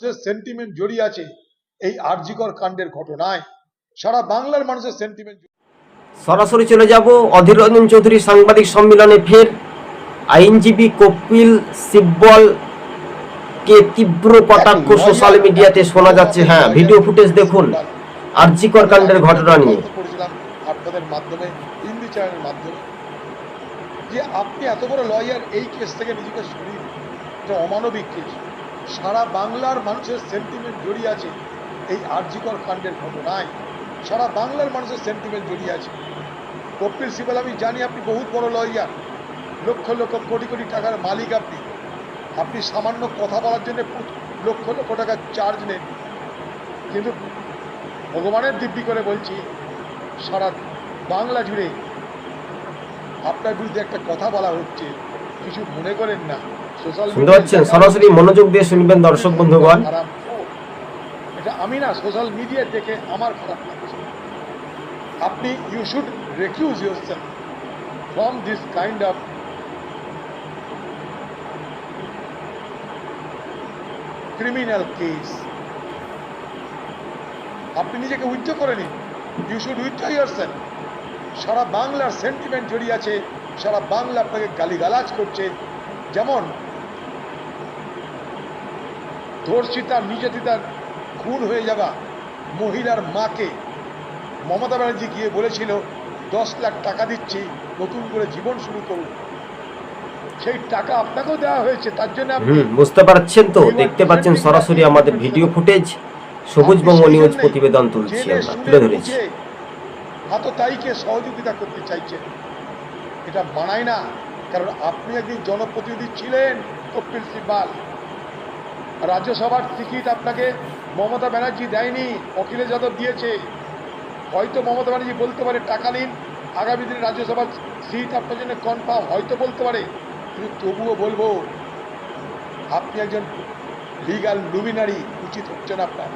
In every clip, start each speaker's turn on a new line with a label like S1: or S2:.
S1: যে সেন্টিমেন্ট জড়িয়ে আছে এই আরজিকর কাণ্ডের ঘটনায় সারা বাংলার মানুষের সেন্টিমেন্ট
S2: সরাসরি চলে যাব অধীর রঞ্জন চৌধুরী সাংবাদিক সম্মেলনে ফের। আইনজীবী কপিল সিব্বল কে তীব্র কটাক্ষ সোশ্যাল মিডিয়াতে শোনা যাচ্ছে। হ্যাঁ ভিডিও ফুটেজ দেখুন। আরজিকর কাণ্ডের ঘটনা নিয়ে।
S1: আপনাদের মাধ্যমে হিন্দি চ্যানেলের মাধ্যমে। যে আপনি এত বড় লয়ার এই কেস থেকে নিজেকে সরিয়ে। এটা অমানবিক কেস সারা বাংলার মানুষের সেন্টিমেন্ট জড়িয়ে আছে। এই আরজিকর কাণ্ডের ঘটনায় সারা বাংলার মানুষের সেন্টিমেন্ট জড়িয়ে আছে। কপিল সিবাল, আমি জানি আপনি বহুত বড় লয়ার লক্ষ লক্ষ কোটি কোটি টাকার মালিক আপনি। আপনি সামান্য কথা বলার জন্য লক্ষ লক্ষ টাকার চার্জ নেন। কিন্তু ভগবানের দিব্যি করে বলছি, সারা বাংলা জুড়ে আপনার বিরুদ্ধে একটা কথা বলা হচ্ছে। কিছু মনে করেন না।
S2: শুনতে পাচ্ছেন? সরাসরি মনোযোগ দিয়ে শুনবেন দর্শক বন্ধুগণ।
S1: এটা আমি না সোশ্যাল মিডিয়া দেখে আমার খারাপ লাগছে। আপনি you should recuse yourself from this kind of criminal case আপনি নিজেকে উইথড্র করে নিন। You should withdraw yourself সারা বাংলার সেন্টিমেন্ট জড়িয়ে আছে, সারা বাংলা আপনাকে গালিগালাজ করছে। যেমন ধর্ষিতা নির্যাতিতার খুন হয়ে যাওয়া মহিলার মাকে মমতা ব্যানার্জি গিয়ে বলেছিল দশ লাখ টাকা দিচ্ছি নতুন করে জীবন শুরু করুন। সেই টাকা আপনাকেও দেওয়া হয়েছে তার জন্য
S2: বুঝতে পারছেন তো? দেখতে পাচ্ছেন সরাসরি আমাদের ভিডিও ফুটেজ। সবুজবঙ্গ নিউজ প্রতিবেদন তুলছি আমরা তুলে ধরেছি।
S1: হাততাইকে সহযোগিতা করতে চাইছেন। এটা মানায় না কারণ আপনি একদিন জনপ্রতিনিধি ছিলেন কপিল সিব্বাল। রাজ্যসভার টিকিট আপনাকে মমতা ব্যানার্জি দেয়নি অখিলেশ যাদব দিয়েছে। হয়তো মমতা ব্যানার্জি বলতে পারে, টাকা নিন। আগামী দিনে রাজ্যসভার সিট আপনার জন্য কনফার্ম হয়তো বলতে পারে। কিন্তু তবুও বলব, আপনি একজন লিগাল লুমিনারি উচিত হচ্ছে না আপনার।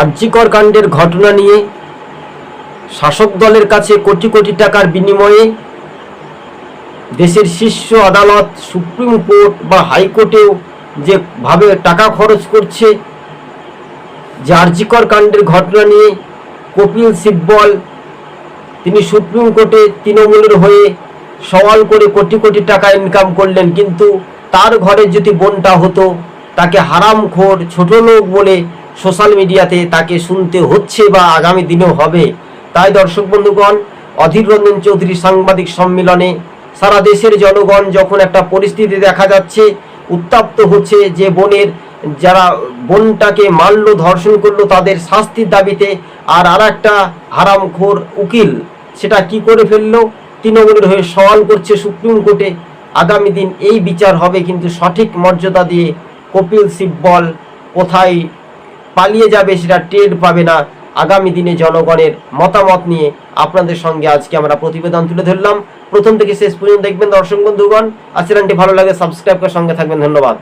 S2: আর্যিকর কাণ্ডের ঘটনা নিয়ে শাসক দলের কাছে কোটি কোটি টাকার বিনিময়ে দেশের শীর্ষ আদালত, সুপ্রিম কোর্ট বা হাইকোর্টেও যে ভাবে টাকা খরচ করছে যে আর্যিকর কাণ্ডের ঘটনা নিয়ে কপিল সিব্বল, তিনি সুপ্রিম কোর্টে তৃণমূলের হয়ে সওয়াল করে কোটি কোটি টাকা ইনকাম করলেন। কিন্তু তার ঘরে যদি বোনটা হতো, তাকে হারামখোর ছোট লোক বলে সোশ্যাল মিডিয়াতে তাকে শুনতে হচ্ছে বা আগামী দিনেও হবে। তাই দর্শক বন্ধুগণ, অধীর রঞ্জন চৌধুরী সাংবাদিক সম্মেলনে সারা দেশের জনগণ যখন একটা পরিস্থিতি দেখা যাচ্ছে, উত্তপ্ত হচ্ছে যে বনের যারা বোনটাকে মারলো ধর্ষণ করল তাদের শাস্তির দাবিতে আর আর একটা হারামখোর উকিল সেটা কি করে ফেলল? তৃণমূলের হয়ে সওয়াল করছে সুপ্রিম কোর্টে। আগামী দিন এই বিচার হবে কিন্তু সঠিক মর্যাদা দিয়ে কপিল সিব্বল কোথায় পালিয়ে যাবে সেটা টের পাবে না। আগামী দিনে জনগণের মতামত নিয়ে আপনাদের সঙ্গে আজকে আমরা প্রতিবেদন তুলে ধরলাম। প্রথম থেকে শেষ পর্যন্ত দেখবেন দর্শক বন্ধুগণ। চ্যানেলটি ভালো লাগে সাবস্ক্রাইব করে সঙ্গে থাকবেন। ধন্যবাদ।